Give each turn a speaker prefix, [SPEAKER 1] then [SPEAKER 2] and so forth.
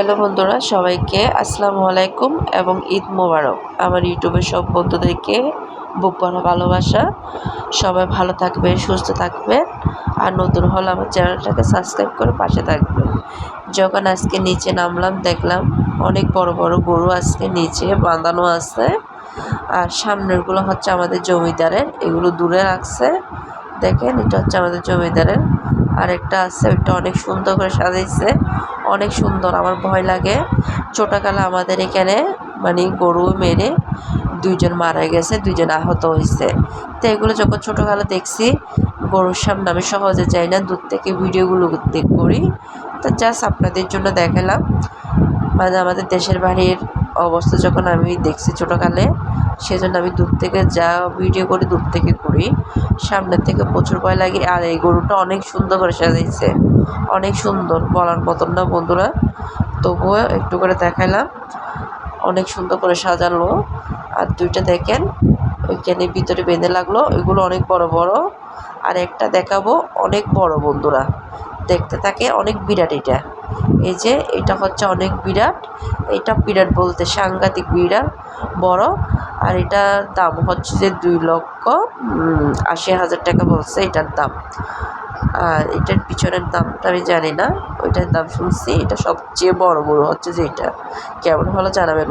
[SPEAKER 1] Hello বন্ধুরা, সবাইকে আসসালামু আলাইকুম এবং ঈদ মোবারক। আমার ইউটিউবের সব বন্ধুদেরকে বুক ভরা ভালোবাসা। সবাই ভালো থাকবে সুস্থ থাকবে আর নতুন হলে আমার চ্যানেলটাকে সাবস্ক্রাইব করে পাশে থাকবে যখন আজকে নিচে নামলাম, দেখলাম অনেক বড় বড় গরু আজকে নিচে বাঁধানো আছে। আর সামনেরগুলো হচ্ছে আমাদের জমিদারের, এগুলো দূরে রাখছে। দেখেন, এটা হচ্ছে আমাদের জমিদারের। আর একটা আছে, ওইটা অনেক সুন্দর করে সাজাইছে। অনেক সুন্দর, আমার ভয় লাগে। ছোটোকালে আমাদের এখানে মানে গরু মেরে দুইজন মারা গেছে, দুইজন আহত হয়েছে। তো এগুলো যখন ছোটোকালে দেখছি, গরুর সামনে আমি সহজে যাই না, দূর থেকে ভিডিওগুলো করি তো জাস্ট আপনাদের জন্য দেখালাম। মানে আমাদের দেশের বাড়ির অবস্থা যখন আমি দেখছি ছোটোকালে, সেজন্য আমি দূর থেকে যা ভিডিও করি দূর থেকে করি। সামনের থেকে প্রচুর ভয় লাগে। আর এই গরুটা অনেক সুন্দর করে সাজাইছে। অনেক সুন্দর, বলার মতন না বন্ধুরা। তবুও একটু করে দেখাইলাম। অনেক সুন্দর করে সাজানো আর দুইটা দেখেন, ওইখানে ভিতরে বেঁধে লাগল। ওইগুলো অনেক বড় বড়। আর একটা দেখাবো, অনেক বড় বন্ধুরা। দেখতে থাকে অনেক বিরাট এটা। এই যে, এটা হচ্ছে অনেক বিরাট। এটা বিরাট বলতে সাংঘাতিক বিরাট, বড়। আর এটার দাম হচ্ছে যে দুই লক্ষ আশি হাজার টাকা বলছে এটার দাম। আর এটার পিছনের দামটা আমি জানি না, ওইটার দাম শুনছি। এটা সবচেয়ে বড় বড় হচ্ছে যে এটা। কেমন হলো জানাবেন